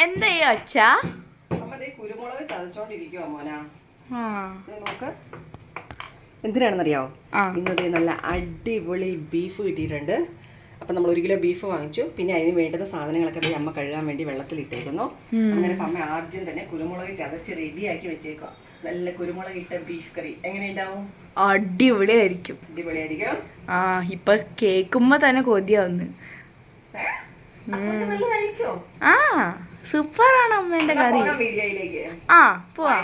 എന്താ ഈ ഒച്ച അമ്മ ദേ കുരുമുളക് ചതച്ചോണ്ടിരിക്കുവാ മോനാ. ആ. ദേ നോക്ക്. എന്തിനാണെന്നറിയാവോ ഇന്നത് നല്ല അടിപൊളി ബീഫ് കിട്ടിയിട്ടുണ്ട്. അപ്പം നമ്മൾ ഒരു കിലോ ബീഫ് വാങ്ങിച്ചു. പിന്നെ അതിന് വേണ്ടുന്ന സാധനങ്ങളൊക്കെ അമ്മ കഴുകാൻ വേണ്ടി വെള്ളത്തിൽ ഇട്ടേക്കുന്നു അങ്ങനെ അമ്മ ആദ്യം തന്നെ കുരുമുളക് ചതച്ച് റെഡിയാക്കി വെച്ചേക്കുക നല്ല കുരുമുളക് ഇട്ട ബീഫ് കറി. എങ്ങനെയുണ്ടാവും? അടിപൊളിയായിരിക്കും. അടിപൊളിയായിരിക്കും. ആ ഇപ്പൊ കേക്കുമ്പോ തന്നെ കൊതിയാവുന്നു. ആ സൂപ്പറാണ് അമ്മേന്റെ കറി. വീഡിയോയിലേക്ക്? ആ പോവാ.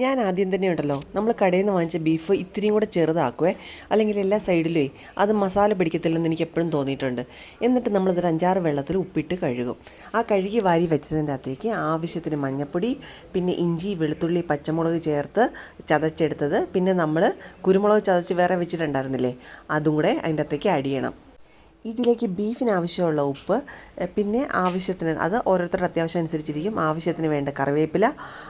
ഞാൻ ആദ്യം തന്നെ ഉണ്ടല്ലോ നമ്മൾ കടയിൽ നിന്ന് വാങ്ങിച്ച ബീഫ് ഇത്തിരിയും കൂടെ ചെറുതാക്കുവേ അല്ലെങ്കിൽ എല്ലാ സൈഡിലേ അത് മസാല പിടിക്കത്തില്ലെന്ന് എനിക്ക് എപ്പോഴും തോന്നിയിട്ടുണ്ട്. എന്നിട്ട് നമ്മളിതൊരു അഞ്ചാറ് വെള്ളത്തിൽ ഉപ്പിട്ട് കഴുകും. ആ കഴുകി വാരി വെച്ചതിന്റെ അകത്തേക്ക് ആവശ്യത്തിന് മഞ്ഞപ്പൊടി പിന്നെ ഇഞ്ചി വെളുത്തുള്ളി പച്ചമുളക് ചേർത്ത് ചതച്ചെടുത്തത്. പിന്നെ നമ്മൾ കുരുമുളക് ചതച്ച് വേറെ വെച്ചിട്ടുണ്ടായിരുന്നില്ലേ അതും കൂടെ അതിന്റെ അകത്തേക്ക് ആഡ് ചെയ്യണം. ഇതിലേക്ക് ബീഫിന് ആവശ്യമുള്ള ഉപ്പ് പിന്നെ ആവശ്യത്തിന് അത് ഓരോരുത്തരുടെ അത്യാവശ്യം അനുസരിച്ചിരിക്കും. ആവശ്യത്തിന് വേണ്ട കറിവേപ്പില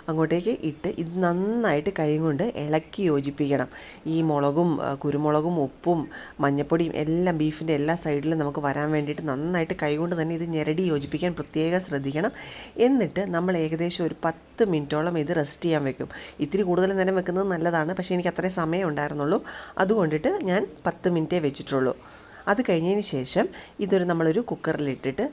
അങ്ങോട്ടേക്ക് ഇട്ട് ഇത് നന്നായിട്ട് കൈ കൊണ്ട് ഇളക്കി യോജിപ്പിക്കണം. ഈ മുളകും കുരുമുളകും ഉപ്പും മഞ്ഞപ്പൊടിയും എല്ലാം ബീഫിന്റെ എല്ലാ സൈഡിലും നമുക്ക് വരാൻ വേണ്ടിയിട്ട് നന്നായിട്ട് കൈകൊണ്ട് തന്നെ ഇത് ഞെരടി യോജിപ്പിക്കാൻ പ്രത്യേകം ശ്രദ്ധിക്കണം. എന്നിട്ട് നമ്മൾ ഏകദേശം ഒരു പത്ത് മിനിറ്റോളം ഇത് റെസ്റ്റ് ചെയ്യാൻ വെക്കും. ഇത്തിരി കൂടുതൽ നേരം വെക്കുന്നത് നല്ലതാണ്. പക്ഷേ എനിക്ക് അത്രയും സമയം ഉണ്ടായിരുന്നുള്ളൂ അതുകൊണ്ടിട്ട് ഞാൻ പത്ത് മിനിറ്റേ വെച്ചിട്ടുള്ളൂ. അത് കഴിഞ്ഞതിന് ശേഷം ഇതൊരു നമ്മളൊരു കുക്കറിലിട്ടിട്ട്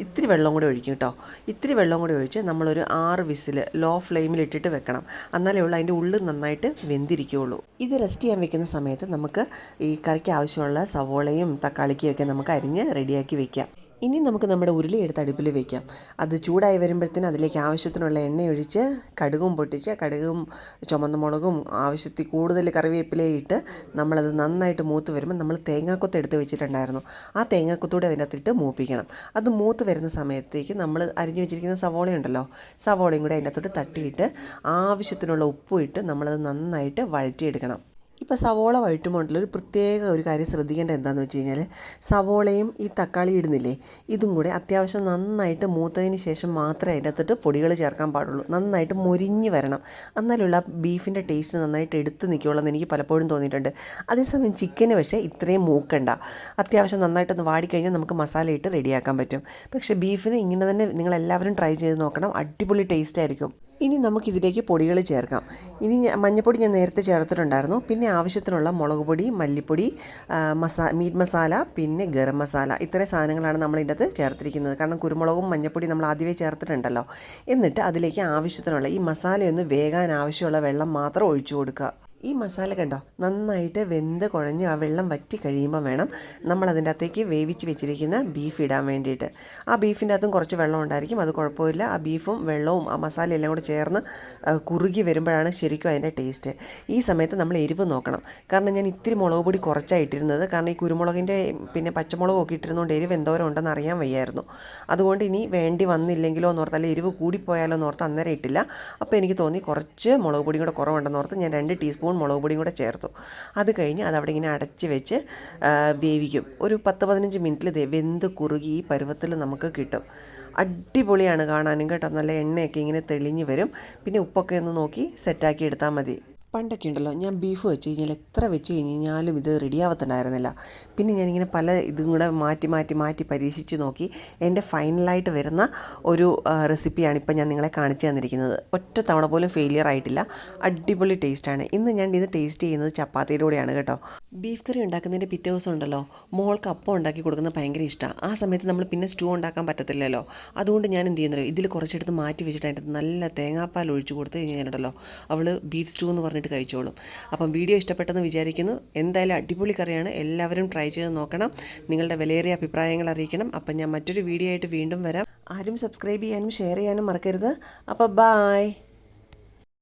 ഇത്തിരി വെള്ളം കൂടി ഒഴിക്കും കേട്ടോ. ഇത്തിരി വെള്ളം കൂടി ഒഴിച്ച് നമ്മളൊരു ആറ് വിസിൽ ലോ ഫ്ലെയിമിലിട്ടിട്ട് വെക്കണം. എന്നാലേ ഉള്ളൂ അതിന്റെ ഉള്ളിൽ നന്നായിട്ട് വെന്തിരിക്കുകയുള്ളൂ. ഇത് റെസ്റ്റ് ചെയ്യാൻ വെക്കുന്ന സമയത്ത് നമുക്ക് ഈ കറിക്ക് ആവശ്യമുള്ള സവോളയും തക്കാളിക്കും ഒക്കെ നമുക്ക് അരിഞ്ഞ് റെഡിയാക്കി വെക്കാം. ഇനി നമുക്ക് നമ്മുടെ ഉരുളി എടുത്ത് അടുപ്പിൽ വെക്കാം. അത് ചൂടായി വരുമ്പോഴത്തേന് അതിലേക്ക് ആവശ്യത്തിനുള്ള എണ്ണ ഒഴിച്ച് കടുകും പൊട്ടിച്ച് കടുകും ചുമന്ന മുളകും ആവശ്യത്തിൽ കൂടുതൽ കറിവേപ്പിലയും ഇട്ട് നമ്മളത് നന്നായിട്ട് മൂത്ത് വരുമ്പോൾ നമ്മൾ തേങ്ങാക്കൊത്ത് എടുത്ത് വെച്ചിട്ടുണ്ടായിരുന്നു. ആ തേങ്ങാക്കൊത്തൂടെ അതിനകത്തിട്ട് മൂപ്പിക്കണം. അത് മൂത്ത് വരുന്ന സമയത്തേക്ക് നമ്മൾ അരിഞ്ഞു വെച്ചിരിക്കുന്ന സവോളയുണ്ടല്ലോ സവോളയും കൂടെ അതിനകത്തോട്ട് തട്ടിയിട്ട് ആവശ്യത്തിനുള്ള ഉപ്പും ഇട്ട് നമ്മളത് നന്നായിട്ട് വഴറ്റിയെടുക്കണം. ഇപ്പോൾ സവോള വഴറ്റുമ്പോണ്ടല്ലോ ഒരു പ്രത്യേക ഒരു കാര്യം ശ്രദ്ധിക്കേണ്ടത് എന്താണെന്ന് വെച്ച് കഴിഞ്ഞാൽ സവോളയും ഈ തക്കാളി ഇടുന്നില്ലേ ഇതും കൂടെ അത്യാവശ്യം നന്നായിട്ട് മൂത്തതിന് ശേഷം മാത്രമേ അതിന്റെ അകത്തിട്ട് പൊടികൾ ചേർക്കാൻ പാടുള്ളൂ. നന്നായിട്ട് മുരിഞ്ഞ് വരണം. എന്നാലുള്ള ബീഫിന്റെ ടേസ്റ്റ് നന്നായിട്ട് എടുത്ത് നിൽക്കുകയുള്ളൂ എനിക്ക് പലപ്പോഴും തോന്നിയിട്ടുണ്ട്. അതേസമയം ചിക്കന് പക്ഷേ ഇത്രയും മൂക്കണ്ട. അത്യാവശ്യം നന്നായിട്ടൊന്ന് വാടിക്കഴിഞ്ഞാൽ നമുക്ക് മസാല ഇട്ട് റെഡിയാക്കാൻ പറ്റും. പക്ഷേ ബീഫിന് ഇങ്ങനെ തന്നെ നിങ്ങളെല്ലാവരും ട്രൈ ചെയ്ത് നോക്കണം. അടിപൊളി ടേസ്റ്റ് ആയിരിക്കും. ഇനി നമുക്കിതിലേക്ക് പൊടികൾ ചേർക്കാം. ഇനി മഞ്ഞപ്പൊടി ഞാൻ നേരത്തെ ചേർത്തിട്ടുണ്ടായിരുന്നു. പിന്നെ ആവശ്യത്തിനുള്ള മുളക് പൊടി മല്ലിപ്പൊടി മസാ മീറ്റ് മസാല പിന്നെ ഗരം മസാല. ഇത്രയും സാധനങ്ങളാണ് നമ്മൾ ഇതിന്റെ ചേർത്തിരിക്കുന്നത്. കാരണം കുരുമുളകും മഞ്ഞപ്പൊടി നമ്മൾ ആദ്യമേ ചേർത്തിട്ടുണ്ടല്ലോ. എന്നിട്ട് അതിലേക്ക് ആവശ്യത്തിനുള്ള ഈ മസാലയൊന്ന് വേകാൻ ആവശ്യമുള്ള വെള്ളം മാത്രം ഒഴിച്ചു കൊടുക്കുക. ഈ മസാല കണ്ടോ? നന്നായിട്ട് വെന്ത് കുഴഞ്ഞ് ആ വെള്ളം വറ്റി കഴിയുമ്പോൾ വേണം നമ്മൾ അതിന്റെ അകത്തേക്ക് വേവിച്ച് വെച്ചിരിക്കുന്ന ബീഫ് ഇടാൻ വേണ്ടിയിട്ട്. ആ ബീഫിന്റെ അകത്തും കുറച്ച് വെള്ളം ഉണ്ടായിരിക്കും. അത് കുഴപ്പമില്ല. ആ ബീഫും വെള്ളവും ആ മസാല എല്ലാം കൂടെ ചേർന്ന് കുറുകി വരുമ്പോഴാണ് ശരിക്കും അതിന്റെ ടേസ്റ്റ് ഈ സമയത്ത് നമ്മൾ എരിവ് നോക്കണം. കാരണം ഞാൻ ഇത്തിരി മുളക് പൊടി കുറച്ചാണ് ഇട്ടിരുന്നത്. കാരണം ഈ കുരുമുളകിന്റെ പിന്നെ പച്ചമുളക് ഒക്കെ ഇട്ടിരുന്നതുകൊണ്ട് എരിവ് എന്തോരം ഉണ്ടെന്ന് അറിയാൻ വയ്യായിരുന്നു. അതുകൊണ്ട് ഇനി വേണ്ടി വന്നില്ലെങ്കിലോ എന്ന് എന്നോർത്ത് അല്ലെങ്കിൽ എരിവ് കൂടിപ്പോയാലോ എന്നോർത്ത് അന്നേരം ഇട്ടില്ല. അപ്പോൾ എനിക്ക് തോന്നി കുറച്ച് മുളക് പൊടിയും കൂടെ കുറവുണ്ടെന്നോർത്ത് ഞാൻ രണ്ട് ടീസ്പൂൺ മുളക് പൊടിയും കൂടെ ചേർത്തു. അത് കഴിഞ്ഞ് അതവിടെ ഇങ്ങനെ അടച്ച് വെച്ച് വേവിക്കും. ഒരു പത്ത് പതിനഞ്ച് മിനിറ്റിൽ വെന്ത് കുറുകി ഈ പരുവത്തിൽ നമുക്ക് കിട്ടും. അടിപൊളിയാണ് കാണാനും കേട്ടോ. നല്ല എണ്ണയൊക്കെ ഇങ്ങനെ തെളിഞ്ഞ് വരും. പിന്നെ ഉപ്പൊക്കെ ഒന്ന് നോക്കി സെറ്റാക്കി എടുത്താൽ മതി. പണ്ടൊക്കെ ഉണ്ടല്ലോ ഞാൻ ബീഫ് വെച്ച് കഴിഞ്ഞാൽ എത്ര വെച്ച് കഴിഞ്ഞാലും ഇത് റെഡിയാവത്തുണ്ടായിരുന്നില്ല പിന്നെ ഞാനിങ്ങനെ പല ഇതും കൂടെ മാറ്റി മാറ്റി മാറ്റി പരീക്ഷിച്ച് നോക്കി എന്റെ ഫൈനലായിട്ട് വരുന്ന ഒരു റെസിപ്പിയാണ് ഇപ്പം ഞാൻ നിങ്ങളെ കാണിച്ചു തന്നിരിക്കുന്നത്. ഒറ്റ തവണ പോലും ഫെയിലിയർ ആയിട്ടില്ല. അടിപൊളി ടേസ്റ്റാണ് ഇന്ന് ഞാൻ ഇത് ടേസ്റ്റ് ചെയ്യുന്നത് ചപ്പാത്തിയിലൂടെയാണ് കേട്ടോ. ബീഫ് കറി ഉണ്ടാക്കുന്നതിന്റെ പിറ്റേ ദിവസം ഉണ്ടല്ലോ. മോൾക്ക് അപ്പം ഉണ്ടാക്കി കൊടുക്കുന്നത് ഭയങ്കര ഇഷ്ടമാണ് ആ സമയത്ത് നമ്മൾ പിന്നെ സ്റ്റൂ ഉണ്ടാക്കാൻ പറ്റത്തില്ലല്ലോ. അതുകൊണ്ട് ഞാൻ എന്ത് ചെയ്യുന്നല്ലോ ഇതിൽ കുറച്ചെടുത്ത് മാറ്റി വെച്ചിട്ട് അതിന്റെ നല്ല തേങ്ങാപ്പാൽ ഒഴിച്ച് കൊടുത്ത് കഴിഞ്ഞാലുണ്ടല്ലോ അവൾ ബീഫ് സ്റ്റൂ എന്ന് പറഞ്ഞിട്ട് കഴിച്ചോളും. അപ്പം വീഡിയോ ഇഷ്ടപ്പെട്ടെന്ന് വിചാരിക്കുന്നു. എന്തായാലും അടിപൊളി കറിയാണ്. എല്ലാവരും ട്രൈ ചെയ്ത് നോക്കണം. നിങ്ങളുടെ വിലയേറിയ അഭിപ്രായങ്ങൾ അറിയിക്കണം. അപ്പം ഞാൻ മറ്റൊരു വീഡിയോ ആയിട്ട് വീണ്ടും വരാം. ആരും സബ്സ്ക്രൈബ് ചെയ്യാനും ഷെയർ ചെയ്യാനും മറക്കരുത്. അപ്പോൾ ബായ്.